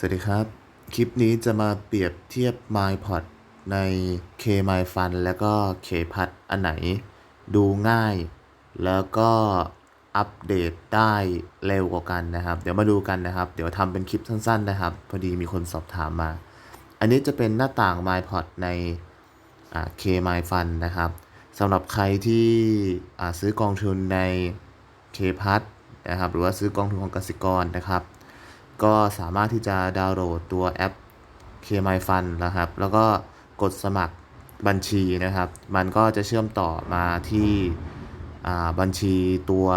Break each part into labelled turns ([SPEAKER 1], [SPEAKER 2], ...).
[SPEAKER 1] สวัสดีครับ คลิปนี้จะมาเปรียบเทียบ MyPod ใน KMyFun แล้วก็ KPass อันไหน ดูง่าย แล้วก็อัปเดตได้เร็วกว่ากันนะครับ เดี๋ยวมาดูกันนะครับ เดี๋ยวทำเป็นคลิปสั้นๆนะครับ พอดีมีคนสอบถามมา อันนี้จะเป็นหน้าต่าง MyPod ในอ่า KMyFun นะครับสำหรับใครที่อ่าซื้อกองทุนใน KPass นะครับ หรือว่าซื้อกองทุนของกสิกรนะครับ ก็สามารถที่จะดาวน์โหลดตัวแอป KMyFun นะครับ แล้วก็กดสมัครบัญชีนะครับ มันก็จะเชื่อมต่อมาที่บัญชีตัว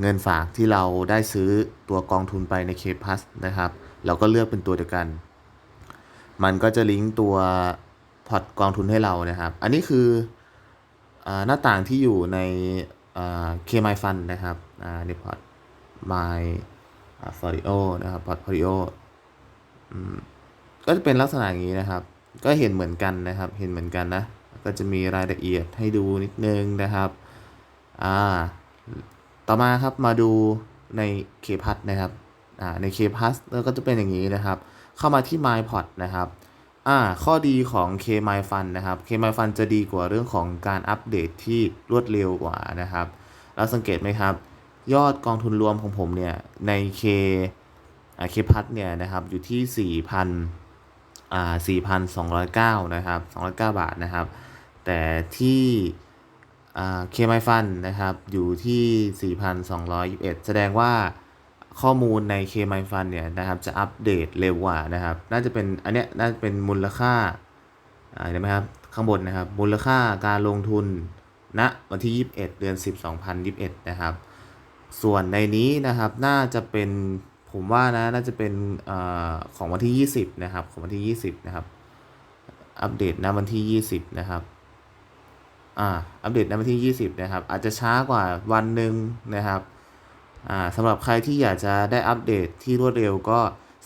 [SPEAKER 1] เงินฝากที่เราได้ซื้อตัวกองทุนไปใน KPass นะครับ เราก็เลือกเป็นตัวเดียวกัน มันก็จะลิงก์ตัวพอร์ตกองทุนให้เรานะครับ อันนี้คืออหน้าต่างที่อยู่ใน KMyFun นะครับในพอร์ต My อ่า Folio นะครับ Portfolio อืมก็จะเป็นลักษณะอย่างนี้นะครับ ก็เห็นเหมือนกันนะครับ เห็นเหมือนกันนะ ก็จะมีรายละเอียดให้ดูนิดนึงนะครับ อ่า ต่อมาครับมาดูใน KPass นะครับ อ่า ใน KPass แล้วก็จะเป็นอย่างนี้นะครับ เข้ามาที่ MyPod นะครับ อ่า ข้อดีของ KMyFun นะครับ KMyFun จะดีกว่าเรื่องของการอัปเดตที่รวดเร็วกว่านะครับ เราสังเกตไหมครับ ยอดกองทุนรวมของผมเนี่ยใน K อ่า KPass เนี่ยนะครับอยู่ที่ 4,000อ่า4,209 นะครับ 209 บาทนะครับ แต่ที่อ่า KMyFun นะครับอยู่ที่ 4,221 แสดงว่าข้อมูลใน KMyFun เนี่ยนะครับจะอัปเดตเร็วกว่านะครับ น่าจะเป็นอันเนี้ยน่าจะเป็นมูลค่าอ่าเห็นไหมครับข้างบนนะครับ มูลค่าการลงทุนณวันที่ 21 เดือน 10 2021 นะครับ ส่วนในนี้นะครับน่าจะเป็นผมว่านะน่าจะเป็นอของวันที่ 20 นะครับ ของวันที่ 20 นะครับ อัปเดตณวันที่ 20 นะครับอ่าอัปเดตณวันที่ 20 นะครับ อาจจะช้ากว่าวันหนึ่งนะครับอ่าสำหรับใครที่อยากจะได้อัปเดตที่รวดเร็วก็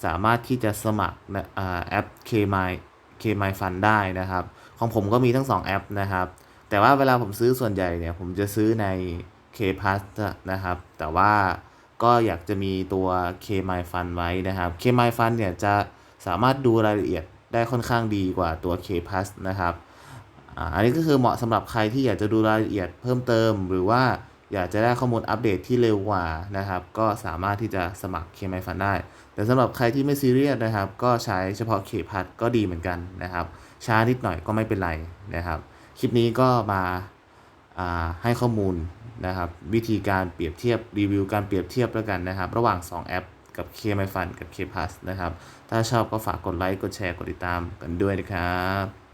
[SPEAKER 1] สามารถที่จะสมัครนะอ่าแอป KMy KMyFun ได้นะครับ ของผมก็มีทั้ง 2 แอปนะครับ แต่ว่าเวลาผมซื้อส่วนใหญ่เนี่ย ผมจะซื้อใน KPass นะครับ แต่ว่าก็อยากจะมีตัว KMyFun ไว้นะครับ KMyFun เนี่ยจะสามารถดูรายละเอียดได้ค่อนข้างดีกว่าตัว KPass นะครับ อันนี้ก็คือเหมาะสำหรับใครที่อยากจะดูรายละเอียดเพิ่มเติม หรือว่าอยากจะได้ข้อมูลอัปเดตที่เร็วกว่านะครับ ก็สามารถที่จะสมัคร KMyFun ได้ แต่สำหรับใครที่ไม่ซีเรียสนะครับ ก็ใช้เฉพาะ KPass ก็ดีเหมือนกันนะครับ ช้านิดหน่อยก็ไม่เป็นไรนะครับ คลิปนี้ก็มา ให้ข้อมูลนะครับ วิธีการเปรียบเทียบรีวิวการเปรียบเทียบแล้วกันนะครับ ระหว่าง 2 แอปกับ KMyFun กับ KPass นะครับ ถ้าชอบก็ฝากกดไลค์ กดแชร์ กดติดตามกันด้วยนะครับ